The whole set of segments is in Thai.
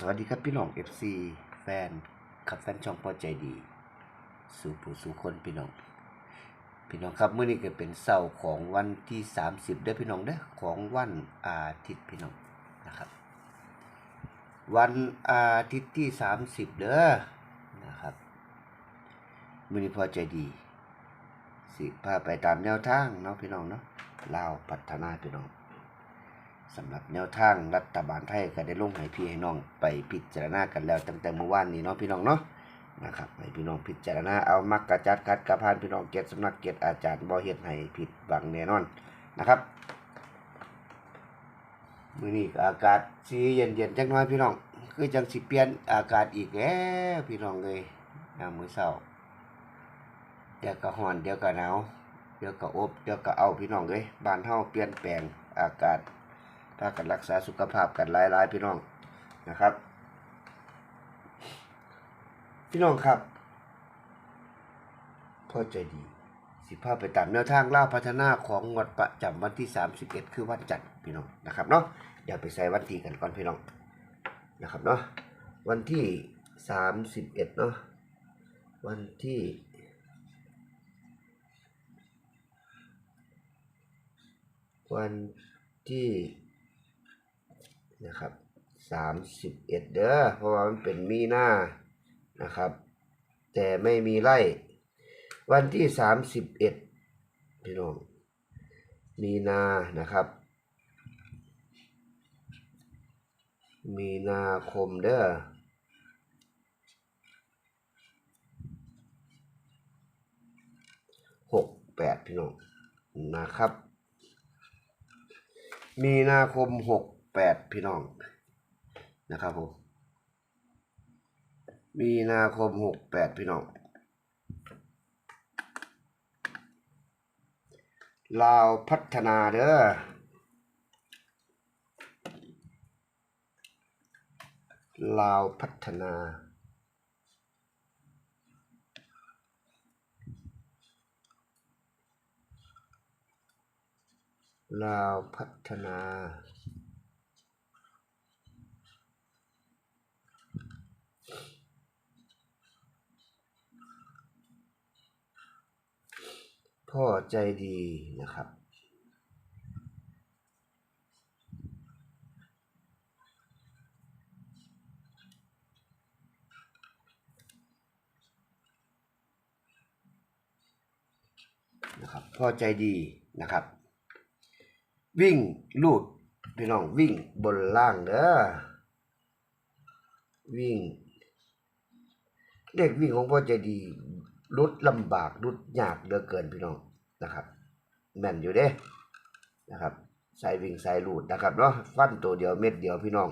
สวัสดีครับพี่น้อง FC แฟนขับแฟนช่องพอใจดี สู่ผู้สู่คนพี่น้อง พี่น้องครับเมื่อนี้ก็เป็นเสาร์ของวันที่ 30เด้อพี่น้องเด้อของวันอาทิตย์พี่น้องนะครับ วันอาทิตย์ที่ 30 เด้อนะครับมื่อนี้พอใจดี สิพาไปตามแนวทางเนาะพี่น้องเนาะลาวพัฒนาพี่น้อง สำหรับแนวทางรัฐบาลไทยก็ได้ลงให้พี่ให้น้องไปพิจารณากันแล้วตั้งแต่เมื่อวานนี้เนาะพี่น้องเนาะนะครับให้พี่น้องพิจารณาเอามักกระจัดคัดกระพานพี่น้องเก็ตสำนักเก็ตอาจารย์บ่เฮ็ดให้ผิดหวังแน่นอนนะครับมื้อนี้อากาศสีเย็นๆจักหน่อยพี่น้อง คือจังสิเปลี่ยนอากาศอีกแล้วพี่น้องเอ้ยยามมื้อเช้าเดี๋ยวก็ร้อนเดี๋ยวก็หนาวเดี๋ยวก็อบเดี๋ยวก็เอาพี่น้องเอ้ยบ้านเฮาเปลี่ยนแปลงอากาศ ถ้ากันรักษาสุขภาพกันหลายๆพี่น้องนะครับ พี่น้องครับพ่อใจดี สิพาไปตามแนวทางล่าพัฒนาของงวดประจำวันที่ 31 คือวันจันทร์พี่น้องนะครับเนาะเดี๋ยวไปใส่วันที่กันก่อนพี่น้องนะครับเนาะวันที่ 31เนาะวันที่วันที่ นะครับสามสิบเอ็ดเด้อเพราะว่ามันเป็นมีหน้านะครับ แต่ไม่มีไล่วันที่สามสิบเอ็ดพี่น้องมีนานะครับ มีนาคมเด้อหกแปดพี่น้องนะครับ มีนาคมหก แปดพี่น้องนะครับผมมีนาคมหกแปดพี่น้องลาวพัฒนาเด้อลาวพัฒนาลาวพัฒนา พ่อใจดีนะครับ นะครับ พ่อใจดีนะครับ วิ่งลูดพี่น้องวิ่งบนล่างเด้อวิ่งเลขวิ่งของพ่อใจดี รุดลำบากรุดยากเหลือเกินพี่น้องนะครับแม่นอยู่เด้นะครับสายวิ่งสายลูดนะครับเนาะฟันตัวเดียวเม็ดเดียวพี่น้อง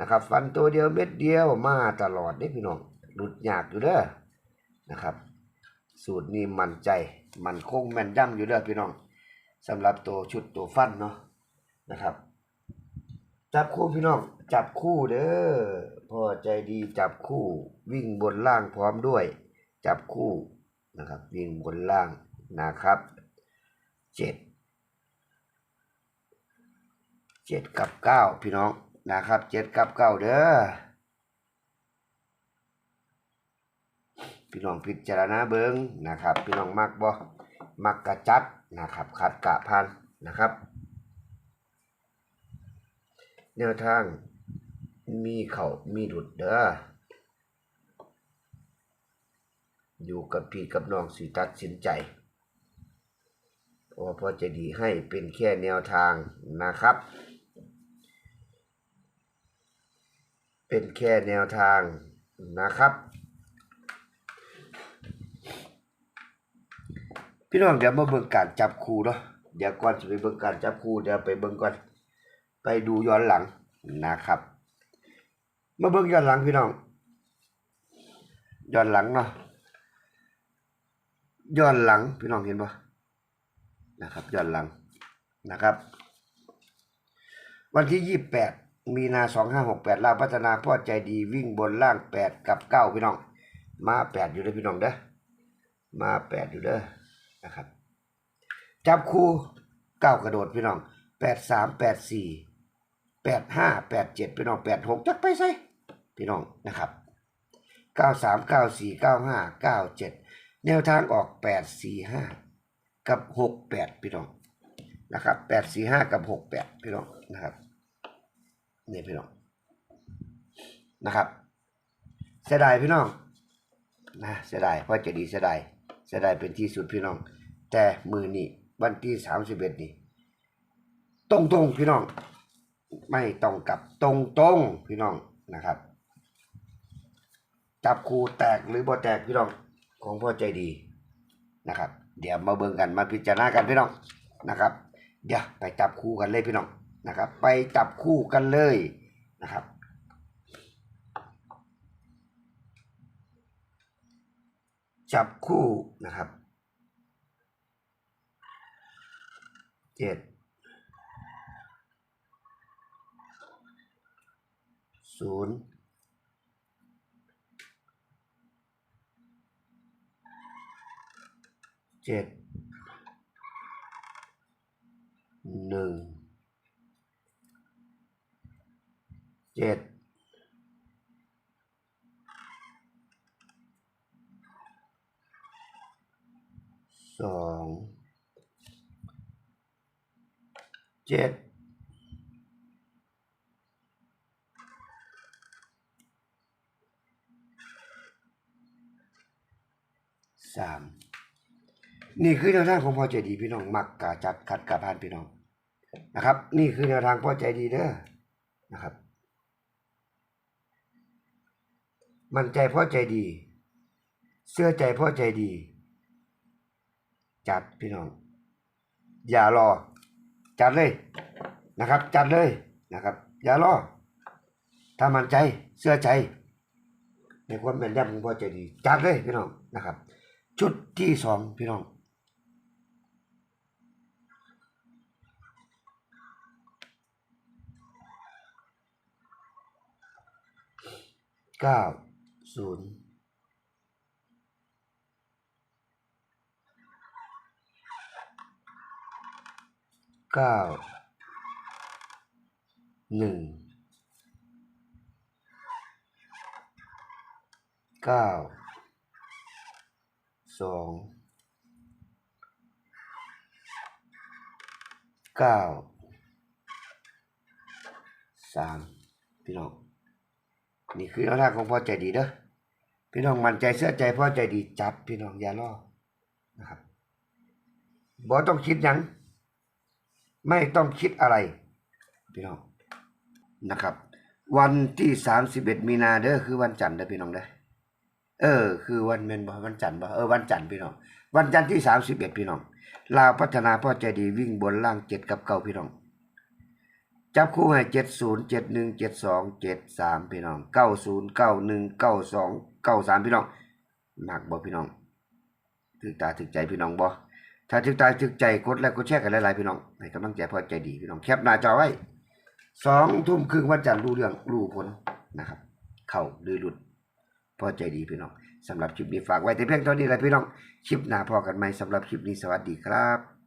นะครับ ฟันตัวเดียวเม็ดเดียวมาตลอดเด้พี่น้องรุดยากอยู่เด้อนะครับ สูตรนี้มั่นใจมันคงแม่นย่ำอยู่เด้อพี่น้องสำหรับตัวชุดตัวฟันเนาะนะครับ จับคู่พี่น้องจับคู่เด้อพอใจดีจับคู่วิ่งบนล่างพร้อมด้วย จับคู่นะครับวิ่งบนล่างนะครับเจ็ดเจ็ดกับเก้าพี่น้องนะครับเจ็ดกับเก้าเด้อพี่น้องพิจารณาเบิ้งนะครับ พี่น้องมักบ่มักกระจัดนะครับขัดกะพันนะครับ แนวทางมีเขามีหลุดเด้อ อยู่กับพี่กับน้องสิตัดสินใจเพราะว่าพ่อจะดีให้เป็นแค่แนวทางนะครับ เป็นแค่แนวทางนะครับพี่น้องเดี๋ยวมาเบิ่งการจับคู่เนาะเดี๋ยวก่อนจะไปเบิ่งการจับคู่เดี๋ยวไปเบิ่งก่อน ไปดูย้อนหลังนะครับ มาเบิ่งย้อนหลังพี่น้องย้อนหลังเนาะ ย้อนหลังพี่น้องเห็นปะนะครับย้อนหลังนะครับ วันที่ยี่แปดมีนาสองห้าหกแปดลาพัฒนาพ่อใจดีวิ่งบนล่างแปดกับเก้าพี่น้อง มาแปดอยู่เด้อพี่น้องเด้อมาแปดอยู่เด้อนะครับ จับคู่เก้ากระโดดพี่น้องแปดสามแปดสี่แปดห้าแปดเจ็ดพี่น้องแปดหกจักไปใส่พี่น้องนะครับเก้าสามเก้าสี่เก้าห้าเก้าเจ็ด แนวทางออกแปดสี่ห้ากับหกแปดพี่น้องนะครับแปดสี่ห้ากับหกแปดพี่น้องนะครับนี่พี่น้องนะครับเสียดายพี่น้องนะเสียดายเพราะจะดีเสียดายเสียดายเป็นที่สุดพี่น้อง แต่มือนี่วันที่สามสิบเอ็ดนี่ตรงตรงพี่น้อง ไม่ต้องกลับตรงตรงพี่น้องนะครับ จับคูแตกหรือบ่แตกพี่น้อง ของพ่อใจดีนะครับ เดี๋ยวมาเบิ่งกันมาพิจารณากันพี่น้องนะครับ เดี๋ยวไปจับคู่กันเลยพี่น้องนะครับ ไปจับคู่กันเลยนะครับจับคู่นะครับเจ็ดศูนย์ เจ็ดหนึ่งเจ็ดสองเจ็ดสาม นี่คือแนวทางของพ่อใจดีพี่น้องมักกาจัดขัดกาพานพี่น้องนะครับ นี่คือแนวทางพ่อใจดีเด้อนะครับ มันใจพ่อใจดี เสื้อใจพ่อใจดี จัดพี่น้อง อย่ารอ จัดเลยนะครับ จัดเลยนะครับ อย่ารอ ถ้ามันใจเสื้อใจ ในความแม่นยำของพ่อใจดี จัดเลยพี่น้องนะครับ ชุดที่สองพี่น้อง เก้าศูนย์เก้าหนึ่งเก้าสองเก้าสามพี่น้อง นี่คือแนวทางของพ่อใจดีเด้อพี่น้องมั่นใจเสื้อใจพ่อใจดีจับพี่น้องอย่าล่อนะครับบ่ต้องคิดยังไม่ต้องคิดอะไร พี่น้องนะครับ วันที่สามสิบเอ็ดมีนาเด้อคือวันจันทร์เด้อพี่น้องเด้อเออ คือวันเมนบ่วันจันทร์บ่เออวันจันทร์พี่น้อง วันจันทร์ที่สามสิบเอ็ดพี่น้องลาวพัฒนาพ่อใจดีวิ่งบนล่างเจ็ดกับเก้าพี่น้อง จับคู่ให้เจ็ดศูนย์เจ็ดหนึ่งเจ็ดสองเจ็ดสามพี่น้องเก้าศูนย์เก้าหนึ่งเก้าสองเก้าสามพี่น้องหมักบ่พี่น้องถึกตาถึกใจพี่น้องบ่ถ้าถึกตาถึกใจกดไลค์กดแชร์กันหลายๆพี่น้องให้กำลังใจพ่อใจดีพี่น้องแคปหน้าจอไว้สองทุ่มครึ่งวันจันทร์รู้เรื่องรู้ผลนะครับ เข้าหรือหลุดพ่อใจดีพี่น้องสำหรับคลิปนี้ฝากไว้แต่เพียงเท่านี้แหละพี่น้องคลิปหน้าพอกันไหมสำหรับคลิปนี้สวัสดีครับ